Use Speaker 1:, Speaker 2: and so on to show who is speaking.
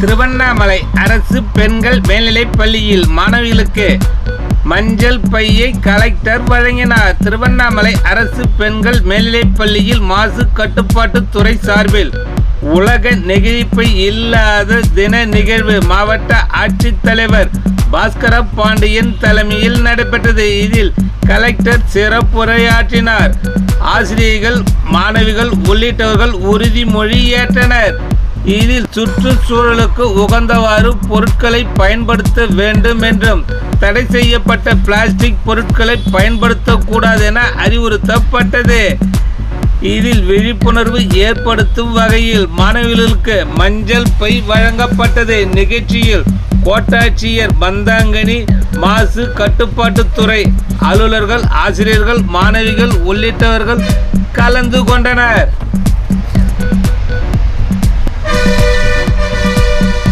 Speaker 1: திருவண்ணாமலை அரசு பெண்கள் மேல்நிலைப் பள்ளியில் மாணவிகளுக்கு மஞ்சள் பையை கலெக்டர் வழங்கினார். திருவண்ணாமலை அரசு பெண்கள் மேல்நிலைப் பள்ளியில் மாசு கட்டுப்பாட்டுத் துறை சார்பில் உலக நெகிழிப்பை இல்லாத தின நிகழ்வு மாவட்ட ஆட்சித்தலைவர் பாஸ்கர பாண்டியன் தலைமையில் நடைபெற்றது. இதில் கலெக்டர் சிறப்புரையாற்றினார் ஆசிரியர்கள் மாணவிகள் உள்ளிட்டவர்கள் உறுதிமொழி ஏற்றனர். இதில் சுற்றுச்சூழலுக்கு உகந்தவாறு பொருட்களை பயன்படுத்த வேண்டும் என்றும் தடை செய்யப்பட்ட பிளாஸ்டிக் பொருட்களை பயன்படுத்தக்கூடாது என அறிவுறுத்தப்பட்டது. இதில் விழிப்புணர்வு ஏற்படுத்தும் வகையில் மாணவிகளுக்கு மஞ்சள் பை வழங்கப்பட்டது. நிகழ்ச்சியில் கோட்டாட்சியர் பந்தாங்கனி மாசு கட்டுப்பாட்டுத்துறை அலுவலர்கள் ஆசிரியர்கள் மாணவிகள் உள்ளிட்டவர்கள் கலந்து கொண்டனர்.